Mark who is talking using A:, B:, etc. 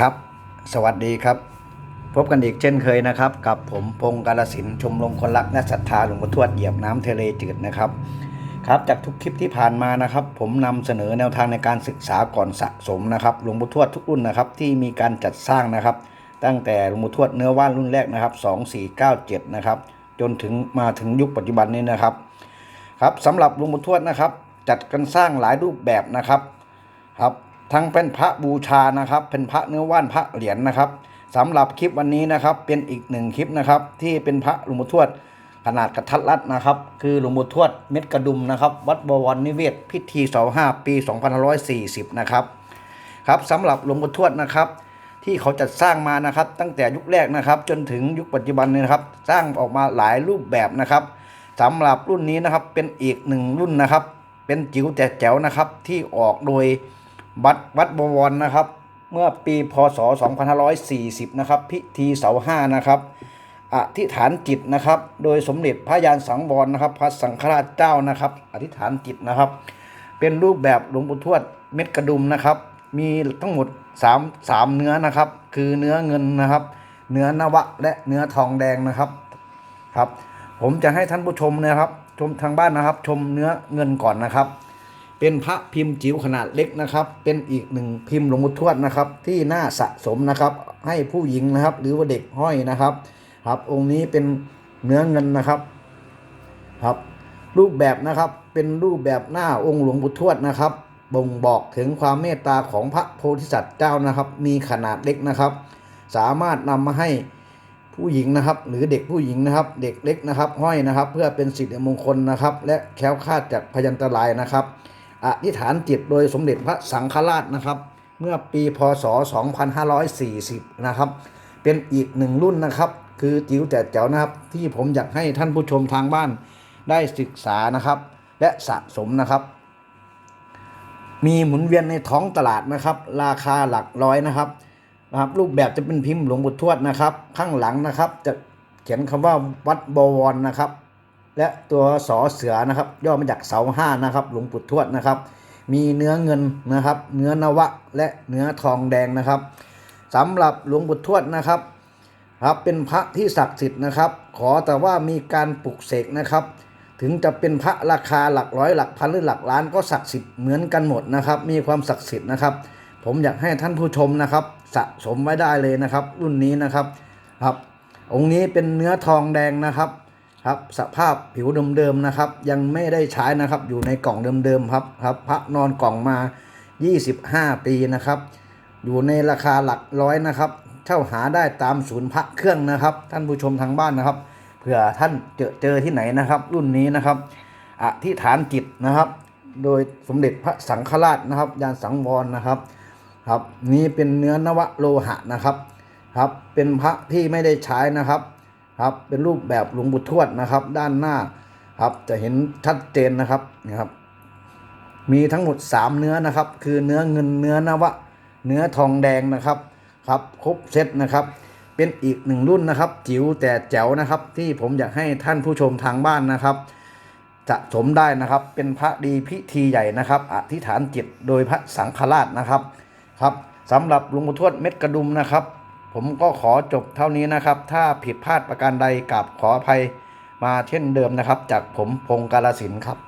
A: ครับ สวัสดีครับ พบกันอีกเช่นเคยนะครับ กับผมพงศ์กาลสินชมรมคนรักและศรัทธาหลวงพ่อทวดเหยียบน้ำทะเลจืดนะครับ ครับจากทุกคลิปที่ผ่านมานะครับ ผมนำเสนอแนวทางในการศึกษาก่อนสะสมนะครับหลวงพ่อทวดทุกรุ่นนะครับ ที่มีการจัดสร้างนะครับ ตั้งแต่หลวงพ่อทวดเนื้อว่านรุ่นแรกนะครับ2497นะครับจนถึงมาถึงยุคปัจจุบันนี้นะครับ ครับสำหรับหลวงปู่ทวดนะครับ จัดกันสร้างหลายรูปแบบนะครับครับ ทั้งเป็นพระบูชานะครับ เป็นพระเนื้อว่านพระเหรียญนะครับสำหรับคลิปวันนี้นะครับ เป็นอีกหนึ่งคลิปนะครับ ที่เป็นพระหลวงปู่ทวดขนาดกระทัดรัดนะครับ คือหลวงปู่ทวดเม็ดกระดุมนะครับ วัดบวรนิเวศ พิธีเสาห้าปี2540 นะครับครับสำหรับหลวงปู่ทวดนะครับ ที่เขาจัดสร้างมานะครับ ตั้งแต่ยุคแรกนะครับ จนถึงยุคปัจจุบันนี้นะครับ สร้างออกมาหลายรูปแบบนะครับสำหรับรุ่นนี้นะครับเป็นอีกหนึ่งรุ่นนะครับ เป็นจิ๋วแต่แจ๋วนะครับที่ออกโดย วัดวัดบวรนะครับ เมื่อปีพศ 2540 นะครับ พิธีเสาห้านะครับอธิษฐานจิตนะครับ โดยสมเด็จพระยานสังวรนะครับ พระสังฆราชเจ้านะครับ อธิษฐานจิตนะครับ เป็นรูปแบบหลวงปู่ทวดเม็ดกระดุมนะครับ มีทั้งหมด3 3เนื้อนะครับ คือเนื้อเงินนะครับ เนื้อนวะและเนื้อทองแดงนะครับครับ ผมจะให้ท่านผู้ชมนะครับ ชมทางบ้านนะครับ ชมเนื้อเงินก่อนนะครับ เป็นพระพิมพ์จิ๋วขนาดเล็กนะครับ เป็นอีกหนึ่งพิมพ์หลวงปู่ทวดนะครับ ที่น่าสะสมนะครับ ให้ผู้หญิงนะครับ หรือว่าเด็กห้อยนะครับ ครับองค์นี้เป็นเนื้อเงินนะครับ ครับ รูปแบบนะครับเป็นรูปแบบหน้าองค์หลวงปู่ทวดนะครับ บ่งบอกถึงความเมตตาของพระโพธิสัตว์เจ้านะครับ มีขนาดเล็กนะครับ สามารถนำมาให้ผู้หญิงนะครับ หรือเด็กผู้หญิงนะครับ เด็กเล็กนะครับ ห้อยนะครับ เพื่อเป็นสิริมงคลนะครับ และแคล้วคลาดจากพยันตรายนะครับ อธิษฐานจิตโดยสมเด็จพระสังฆราชนะครับ เมื่อปีพศ 2540 นะครับ เป็นอีกหนึ่งรุ่นนะครับ คือจิ๋วแต่แจ๋วนะครับ ที่ผมอยากให้ท่านผู้ชมทางบ้านได้ศึกษานะครับ และสะสมนะครับ มีหมุนเวียนในท้องตลาดนะครับ ราคาหลักร้อยนะครับนะครับ รูปแบบจะเป็นพิมพ์หลวงปู่ทวดนะครับ ข้างหลังนะครับ จะเขียนคำว่าวัดบวรนะครับ และตัวสอเสือนะครับย่อมาจากเสาห้านะครับ หลวงปู่ทวดนะครับ มีเนื้อเงินนะครับ เนื้อนวะและเนื้อทองแดงนะครับสำหรับหลวงปู่ทวดนะครับครับเป็นพระที่ศักดิ์สิทธิ์นะครับ ขอแต่ว่ามีการปลุกเสกนะครับ ถึงจะเป็นพระราคาหลักร้อยหลักพันหรือหลักล้านก็ศักดิ์สิทธิ์เหมือนกันหมดนะครับ มีความศักดิ์สิทธิ์นะครับ ผมอยากให้ท่านผู้ชมนะครับ สะสมไว้ได้เลยนะครับ รุ่นนี้นะครับครับ องค์นี้เป็นเนื้อทองแดงนะครับ ครับสภาพผิวเดิมๆนะครับ ยังไม่ได้ใช้นะครับ อยู่ในกล่องเดิมๆครับครับพระนอนกล่องมา 25 ปีนะครับ อยู่ในราคาหลักร้อยนะครับ เช่าหาได้ตามศูนย์พระเครื่องนะครับ ท่านผู้ชมทางบ้านนะครับเผื่อท่านเจอเจอที่ไหนนะครับ รุ่นนี้นะครับอธิษฐานจิตนะครับ โดยสมเด็จพระสังฆราชนะครับ ยานสังวรนะครับครับ นี้เป็นเนื้อนวโลหะนะครับครับ เป็นพระที่ไม่ได้ใช้นะครับ ครับ เป็นรูปแบบหลวงปู่ทวดนะครับ ด้านหน้าครับจะเห็นชัดเจนนะครับนะครับ มีทั้งหมด 3 เนื้อนะครับ คือเนื้อเงินเนื้อนวะ เนื้อทองแดงนะครับครับครบเซตนะครับ เป็นอีกหนึ่งรุ่นนะครับ จิ๋วแต่แจ๋วนะครับ ที่ผมอยากให้ท่านผู้ชมทางบ้านนะครับจะสมได้นะครับ เป็นพระดีพิธีใหญ่นะครับ อธิษฐานจิตโดยพระสังฆราชนะครับครับสำหรับหลวงปู่ทวดเม็ดกระดุมนะครับ ผมก็ขอจบเท่านี้นะครับ ถ้าผิดพลาดประการใดกับขออภัยมาเช่นเดิมนะครับ จากผมพงศ์กาลสินครับ